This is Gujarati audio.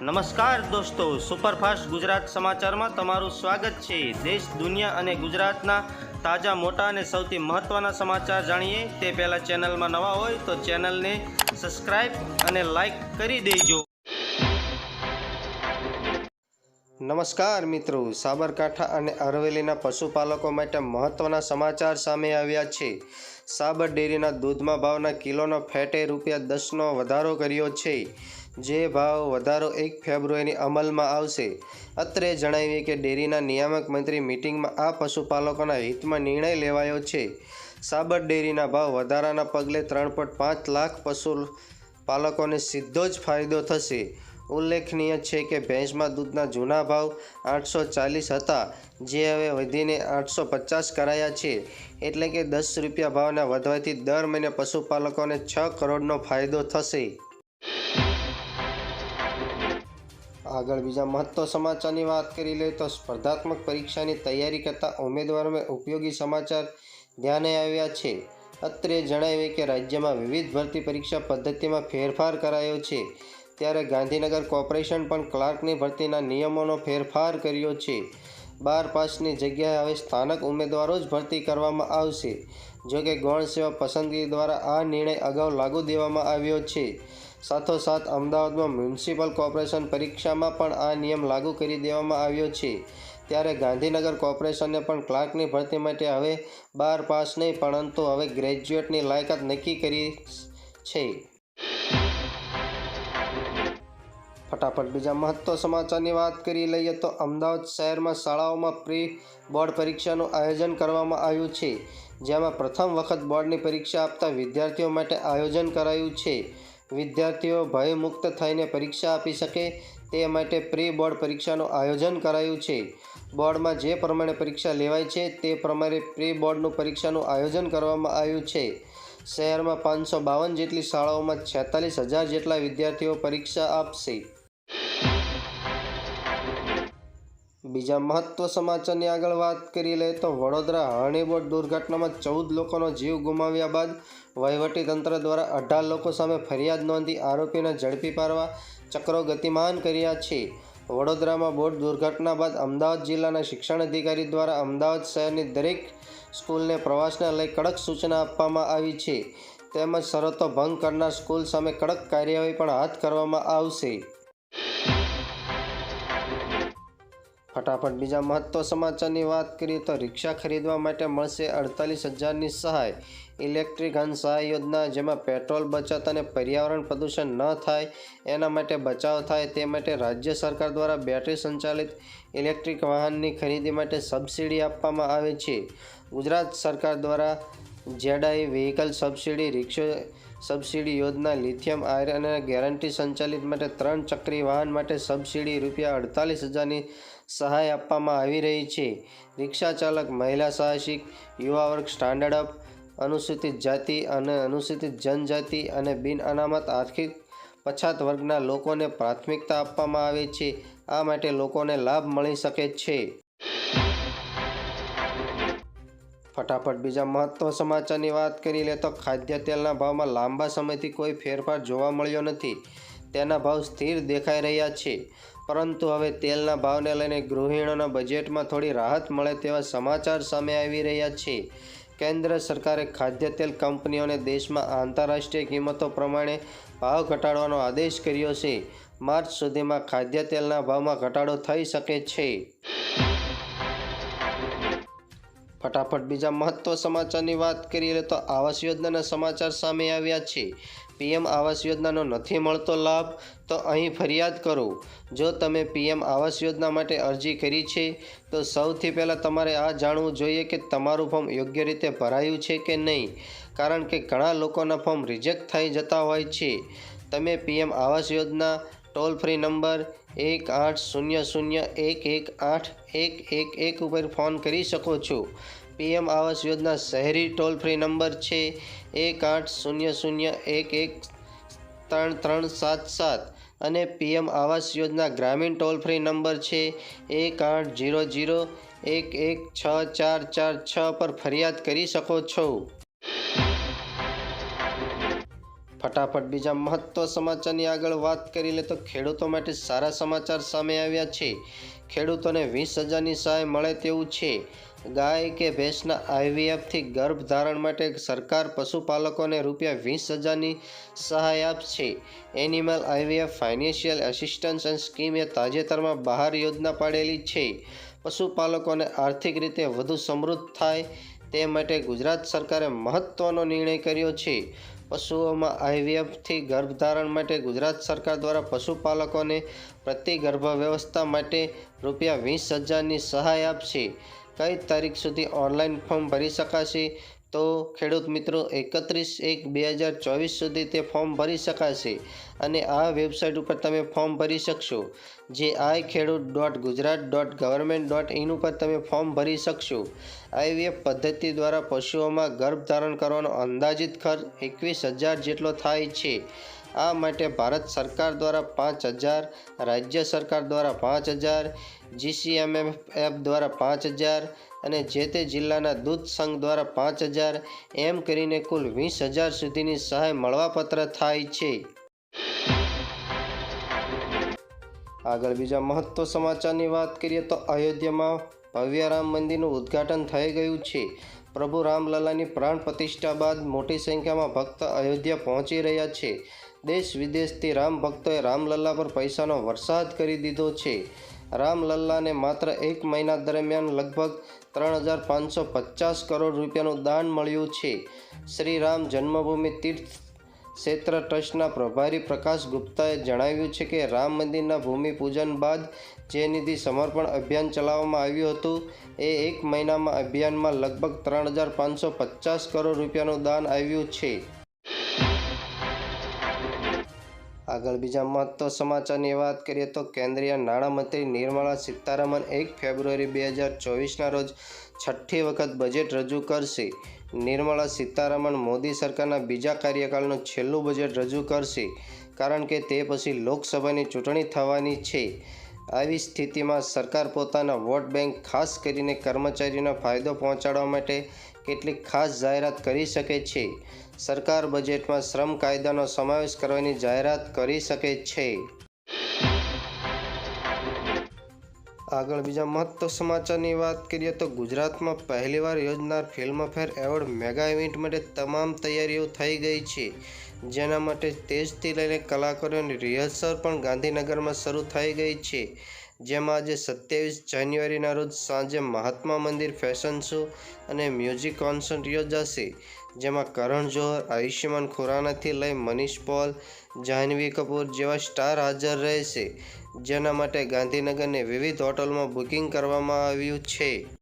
નમસ્કાર દોસ્તો, સુપરફાસ્ટ ગુજરાત સમાચારમાં તમારું સ્વાગત છે. દેશ, દુનિયા અને ગુજરાતના તાજા, મોટા અને સૌથી મહત્ત્વના સમાચાર જાણીએ. તે પહેલાં ચેનલમાં નવા હોય તો ચેનલને સબસ્ક્રાઈબ અને લાઈક કરી દેજો. નમસ્કાર મિત્રો, સાબરકાંઠા અને અરવેલીના પશુપાલકો માટે મહત્ત્વના સમાચાર સામે આવ્યા છે. સાબર ડેરીના દૂધમાં ભાવના કિલોનો ફેટે રૂપિયા દસનો વધારો કર્યો છે. જે ભાવ વધારો એક ફેબ્રુઆરીની અમલમાં આવશે. અત્રે જણાવીએ કે ડેરીના નિયામક મંત્રી મિટિંગમાં આ પશુપાલકોના હિતમાં નિર્ણય લેવાયો છે. સાબર ડેરીના ભાવ વધારાના પગલે ત્રણ પાંચ લાખ પશુ પાલકોને સીધો જ ફાયદો થશે. ઉલ્લેખનીય છે કે ભેંસમાં દૂધના જૂના ભાવ આઠસો ચાલીસ હતા, જે હવે વધીને આઠસો પચાસ કરાયા છે. એટલે કે દસ રૂપિયા ભાવના વધવાથી દર મહિને પશુપાલકોને છ કરોડનો ફાયદો થશે. આગળ બીજા મહત્વ સમાચારની વાત કરી લઈએ તો સ્પર્ધાત્મક પરીક્ષાની તૈયારી કરતા ઉમેદવારોમાં ઉપયોગી સમાચાર ધ્યાને આવ્યા છે. અત્રે જણાવીએ કે રાજ્યમાં વિવિધ ભરતી પરીક્ષા પદ્ધતિમાં ફેરફાર કરાયો છે. ત્યારે ગાંધીનગર કોર્પોરેશન પણ ક્લાર્કની ભરતીના નિયમોનો ફેરફાર કર્યો છે. બાર પાસની જગ્યાએ હવે સ્થાનક ઉમેદવારો જ ભરતી કરવામાં આવશે. જોકે ગૌણ સેવા પસંદગી દ્વારા આ નિર્ણય અગાઉ લાગુ દેવામાં આવ્યો છે. સાથોસાથ અમદાવાદમાં મ્યુનિસિપલ કોર્પોરેશન પરીક્ષામાં પણ આ નિયમ લાગુ કરી દેવામાં આવ્યો છે. ત્યારે ગાંધીનગર કોર્પોરેશને પણ ક્લાર્કની ભરતી માટે હવે બાર પાસ નહીં, પરંતુ હવે ગ્રેજ્યુએટની લાયકાત નક્કી કરી છે. ફટાફટ બીજા મહત્વ સમાચારની વાત કરી લઈએ તો અમદાવાદ શહેરમાં શાળાઓમાં પ્રી બોર્ડ પરીક્ષાનું આયોજન કરવામાં આવ્યું છે, જેમાં પ્રથમ વખત બોર્ડની પરીક્ષા આપતા વિદ્યાર્થીઓ માટે આયોજન કરાયું છે. વિદ્યાર્થીઓ ભયમુક્ત થઈને પરીક્ષા આપી શકે તે માટે પ્રી બોર્ડ પરીક્ષાનું આયોજન કરાયું છે. બોર્ડમાં જે પ્રમાણે પરીક્ષા લેવાય છે તે પ્રમાણે પ્રી બોર્ડનું પરીક્ષાનું આયોજન કરવામાં આવ્યું છે. શહેરમાં પાંચસો બાવન જેટલી શાળાઓમાં છેતાલીસ હજાર જેટલા વિદ્યાર્થીઓ પરીક્ષા આપશે. બીજા મહત્વ સમાચારની આગળ વાત કરી લઈએ તો વડોદરા હરણીબોટ દુર્ઘટનામાં ચૌદ લોકોનો જીવ ગુમાવ્યા બાદ વહીવટીતંત્ર દ્વારા અઢાર લોકો સામે ફરિયાદ નોંધી આરોપીને ઝડપી પાડવા ચક્રો ગતિમાન કર્યા છે. વડોદરામાં બોટ દુર્ઘટના બાદ અમદાવાદ જિલ્લાના શિક્ષણ અધિકારી દ્વારા અમદાવાદ શહેરની દરેક સ્કૂલને પ્રવાસને લઈ કડક સૂચના આપવામાં આવી છે. તેમજ શરતો ભંગ કરનાર સ્કૂલ સામે કડક કાર્યવાહી પણ હાથ કરવામાં આવશે. ફટાફટ બીજા મહત્વ સમાચારની વાત કરીએ તો રિક્ષા ખરીદવા માટે મળશે અડતાલીસ હજારની સહાય. ઇલેક્ટ્રિક વાહન સહાય યોજના જેમાં પેટ્રોલ બચત અને પર્યાવરણ પ્રદૂષણ ન થાય એના માટે બચાવ થાય તે માટે રાજ્ય સરકાર દ્વારા બેટરી સંચાલિત ઇલેક્ટ્રિક વાહનની ખરીદી માટે સબસિડી આપવામાં આવે છે. ગુજરાત સરકાર દ્વારા જેડાઈ વ્હીકલ સબસિડી, રિક્ષો સબસિડી યોજના, લિથિયમ, આયરન અને ગેરંટી સંચાલિત માટે ત્રણ ચક્રી વાહન માટે સબસિડી રૂપિયા અડતાલીસ હજારની સહાય આપવામાં આવી રહી છે. રિક્ષા ચાલક, મહિલા સાહસિક, યુવા વર્ગ, સ્ટાન્ડર્ડ અપ, અનુસૂચિત જાતિ અને અનુસૂચિત જનજાતિ અને બિન અનામત આર્થિક પછાત વર્ગના લોકોને પ્રાથમિકતા આપવામાં આવે છે. આ માટે લોકોને લાભ મળી શકે છે. ફટાફટ બીજા મહત્વ સમાચારની વાત કરી લે તો ખાદ્ય તેલના ભાવમાં લાંબા સમયથી કોઈ ફેરફાર જોવા મળ્યો નથી. તેના ભાવ સ્થિર દેખાઈ રહ્યા છે. પરંતુ હવે તેલના ભાવને લઈને ગૃહિણીઓના બજેટમાં થોડી રાહત મળે તેવા સમાચાર સામે આવી રહ્યા છે. કેન્દ્ર સરકારે ખાદ્ય તેલ કંપનીઓને દેશમાં આંતરરાષ્ટ્રીય કિંમતો પ્રમાણે ભાવ ઘટાડવાનો આદેશ કર્યો છે. માર્ચ સુધીમાં ખાદ્ય તેલના ભાવમાં ઘટાડો થઈ શકે છે. ફટાફટ બીજા મહત્વ સમાચારની વાત કરીએ તો આવાસ યોજનાના સમાચાર સામે આવ્યા છે. પીએમ આવાસ યોજનાનો નથી મળતો લાભ, તો અહીં ફરિયાદ કરો. જો તમે પીએમ આવાસ યોજના માટે અરજી કરી છે, તો સૌથી પહેલાં તમારે આ જાણવું જોઈએ કે તમારું ફોર્મ યોગ્ય રીતે ભરાયું છે કે નહીં. કારણ કે ઘણા લોકોના ફોર્મ રિજેક્ટ થઈ જતા હોય છે. તમે PM Awas Yojana, toll free number એક આઠ શૂન્ય શૂન્ય એક એક આઠ એક એક એક ઉપર ફોન કરી શકો છો. પીએમ આવાસ યોજના શહેરી ટોલ ફ્રી નંબર છે એક આઠ શૂન્ય શૂન્ય એક એક ત્રણ ત્રણ સાત સાત અને પીએમ આવાસ યોજના ગ્રામીણ ટોલ ફ્રી નંબર છે એક આઠ જીરો જીરો એક એક છ ચાર ચાર છ પર ફરિયાદ કરી શકો છો. ફટાફટ બીજા મહત્વ સમાચારની આગળ વાત કરી લે તો ખેડૂતો માટે સારા સમાચાર સામે આવ્યા છે. ખેડૂતોને વીસ હજારની સહાય મળે તેવું છે. ગાય કે ભેંસના આઈવીએફથી ગર્ભ ધારણ માટે સરકાર પશુપાલકોને રૂપિયા વીસ હજારની સહાય આપશે. Animal IVF financial assistance and scheme તાજેતરમાં બહાર યોજના પાડેલી છે. પશુપાલકોને આર્થિક રીતે વધુ સમૃદ્ધ થાય તે માટે ગુજરાત સરકારે મહત્ત્વનો નિર્ણય કર્યો છે. પશુઓમાં આઈવીએફથી ગર્ભધારણ માટે ગુજરાત સરકાર દ્વારા પશુપાલકોને પ્રતિ ગર્ભ વ્યવસ્થા માટે રૂપિયા વીસ હજારની સહાય આપશે. કઈ તારીખ સુધી ઓનલાઈન ફોર્મ ભરી શકાશે? તો ખેડૂત મિત્રો એકત્રીસ એક બે હજાર ચોવીસ સુધી તે ફોર્મ ભરી શકાશે અને આ વેબસાઇટ ઉપર તમે ફોર્મ ભરી શકશો. જે I Khedut dot Gujarat dot government dot in ઉપર તમે ફોર્મ ભરી શકશો. આઈવીએફ પદ્ધતિ દ્વારા પશુઓમાં ગર્ભધારણ કરવાનો અંદાજિત ખર્ચ એકવીસ હજાર જેટલો થાય છે. આ માટે ભારત સરકાર દ્વારા પાંચ હજાર, રાજ્ય સરકાર દ્વારા પાંચ હજાર, જીસીએમએફ દ્વારા પાંચ હજાર અને જે તે જિલ્લાના દૂધ સંઘ દ્વારા પાંચ હજાર એમ કરીને કુલ વીસ હજાર સુધીની સહાય મળવાપત્ર થાય છે. આગળ બીજા મહત્વ સમાચારની વાત કરીએ તો અયોધ્યામાં ભવ્ય રામ મંદિરનું ઉદ્ઘાટન થઈ ગયું છે. પ્રભુ રામલલાની પ્રાણ પ્રતિષ્ઠા બાદ મોટી સંખ્યામાં ભક્ત અયોધ્યા પહોંચી રહ્યા છે. દેશ વિદેશથી રામ ભક્તોએ રામલલ્લા પર પૈસાનો વરસાદ કરી દીધો છે. રામલલ્લાને માત્ર એક મહિના દરમિયાન લગભગ ત્રણ હજાર પાંચસો પચાસ કરોડ રૂપિયાનું દાન મળ્યું છે. શ્રી રામ જન્મભૂમિ તીર્થ ક્ષેત્ર ટ્રસ્ટના પ્રભારી પ્રકાશ ગુપ્તાએ જણાવ્યું છે કે રામ મંદિરના ભૂમિપૂજન બાદ જે નિધિ સમર્પણ અભિયાન ચલાવવામાં આવ્યું હતું, એ એક મહિનામાં અભિયાનમાં લગભગ ત્રણ હજાર પાંચસો પચાસ કરોડ રૂપિયાનું દાન આવ્યું છે. આગળ બીજા મહત્વ સમાચારની વાત કરીએ તો કેન્દ્રીય નાણામંત્રી નિર્મલા સીતારામન એક ફેબ્રુઆરી બે હજાર ચોવીસના રોજ છઠ્ઠી વખત બજેટ રજૂ કરશે. નિર્મલા સીતારામન મોદી સરકારના બીજા કાર્યકાળનું છેલ્લું બજેટ રજૂ કરશે, કારણ કે તે પછી લોકસભાની ચૂંટણી થવાની છે. આવી સ્થિતિમાં સરકાર પોતાના વોટ બેંક ખાસ કરીને કર્મચારીઓને ફાયદો પહોંચાડવા માટે કેટલીક ખાસ જાહેરાત કરી શકે છે. સરકાર બજેટમાં શ્રમ કાયદાનો સમાવેશ કરવાની જાહેરાત કરી શકે છે. આગળ બીજા મહત્વ સમાચારની વાત કરીએ તો ગુજરાતમાં પહેલીવાર યોજનાર ફિલ્મફેર એવોર્ડ મેગા ઇવેન્ટ માટે તમામ તૈયારીઓ થઈ ગઈ છે. જેના માટે તેજથી લઈને કલાકારોની રિહર્સલ પણ ગાંધીનગરમાં શરૂ થઈ ગઈ છે. જેમાં આજે સત્યાવીસ જાન્યુઆરીના રોજ સાંજે મહાત્મા મંદિર ફેશન શો અને મ્યુઝિક કોન્સર્ટ યોજાશે. જેમાં કરણ જોહર, આયુષ્યમાન ખુરાનાથી લઈ મનીષ પોલ, જાહ્નવી કપૂર જેવા સ્ટાર હાજર રહેશે. જેના માટે ગાંધીનગરની વિવિધ હોટલમાં બુકિંગ કરવામાં આવ્યું છે.